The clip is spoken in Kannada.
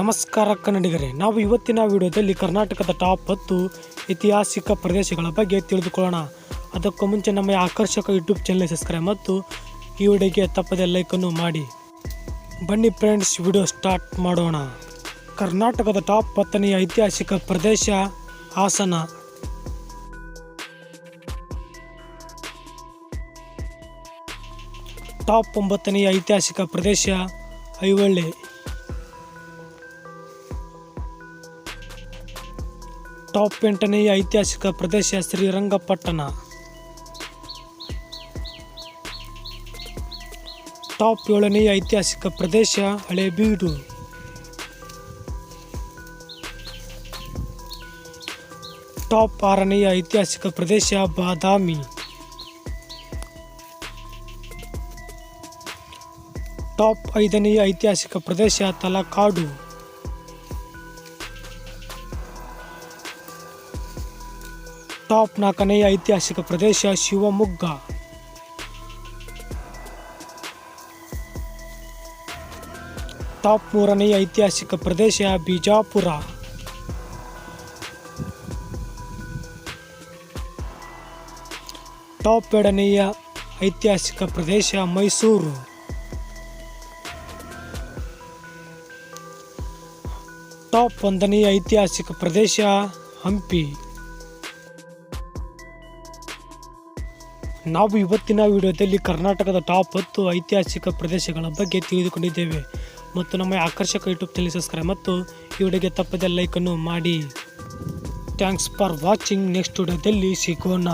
ನಮಸ್ಕಾರ ಕನ್ನಡಿಗರೇ, ನಾವು ಇವತ್ತಿನ ವಿಡಿಯೋದಲ್ಲಿ ಕರ್ನಾಟಕದ ಟಾಪ್ ಹತ್ತು ಐತಿಹಾಸಿಕ ಪ್ರದೇಶಗಳ ಬಗ್ಗೆ ತಿಳಿದುಕೊಳ್ಳೋಣ. ಅದಕ್ಕೂ ಮುಂಚೆ ನಮ್ಮ ಆಕರ್ಷಕ ಯೂಟ್ಯೂಬ್ ಚಾನಲ್ ಸಬ್ಸ್ಕ್ರೈಬ್ ಮತ್ತು ಈ ವಿಡಿಯೋಗೆ ತಪ್ಪದೆ ಲೈಕನ್ನು ಮಾಡಿ. ಬನ್ನಿ ಫ್ರೆಂಡ್ಸ್, ವಿಡಿಯೋ ಸ್ಟಾರ್ಟ್ ಮಾಡೋಣ. ಕರ್ನಾಟಕದ ಟಾಪ್ ಹತ್ತನೆಯ ಐತಿಹಾಸಿಕ ಪ್ರದೇಶ ಹಾಸನ. ಟಾಪ್ ಒಂಬತ್ತನೆಯ ಐತಿಹಾಸಿಕ ಪ್ರದೇಶ ಐಹೊಳೆ. ಟಾಪ್ ಎಂಟನೆಯ ಐತಿಹಾಸಿಕ ಪ್ರದೇಶ ಶ್ರೀರಂಗಪಟ್ಟಣ ಟಾಪ್ ಏಳನೆಯ ಐತಿಹಾಸಿಕ ಪ್ರದೇಶ ಹಳೆಬೀಡು. ಟಾಪ್ ಆರನೆಯ ಐತಿಹಾಸಿಕ ಪ್ರದೇಶ ಬಾದಾಮಿ. ಟಾಪ್ ಐದನೆಯ ಐತಿಹಾಸಿಕ ಪ್ರದೇಶ ತಲಕಾಡು. ಟಾಪ್ ನಾಲ್ಕನೆಯ ಐತಿಹಾಸಿಕ ಪ್ರದೇಶ ಶಿವಮೊಗ್ಗ. ಟಾಪ್ ಮೂರನೆಯ ಐತಿಹಾಸಿಕ ಪ್ರದೇಶ ಬಿಜಾಪುರ. ಟಾಪ್ ಎರಡನೆಯ ಐತಿಹಾಸಿಕ ಪ್ರದೇಶ ಮೈಸೂರು. ಟಾಪ್ ಒಂದನೆಯ ಐತಿಹಾಸಿಕ ಪ್ರದೇಶ ಹಂಪಿ. ನಾವು ಇವತ್ತಿನ ವಿಡಿಯೋದಲ್ಲಿ ಕರ್ನಾಟಕದ ಟಾಪ್ ಹತ್ತು ಐತಿಹಾಸಿಕ ಪ್ರದೇಶಗಳ ಬಗ್ಗೆ ತಿಳಿದುಕೊಂಡಿದ್ದೇವೆ. ಮತ್ತು ನಮ್ಮ ಆಕರ್ಷಕ ಯೂಟ್ಯೂಬ್ ಚಾನಲ್ ಸಬ್ಸ್ಕ್ರೈಬ್ ಮತ್ತು ಈ ವಿಡಿಯೋಗೆ ತಪ್ಪದೆ ಲೈಕನ್ನು ಮಾಡಿ. Thanks for watching. ನೆಕ್ಸ್ಟ್ ವಿಡಿಯೋದಲ್ಲಿ ಸಿಗೋಣ.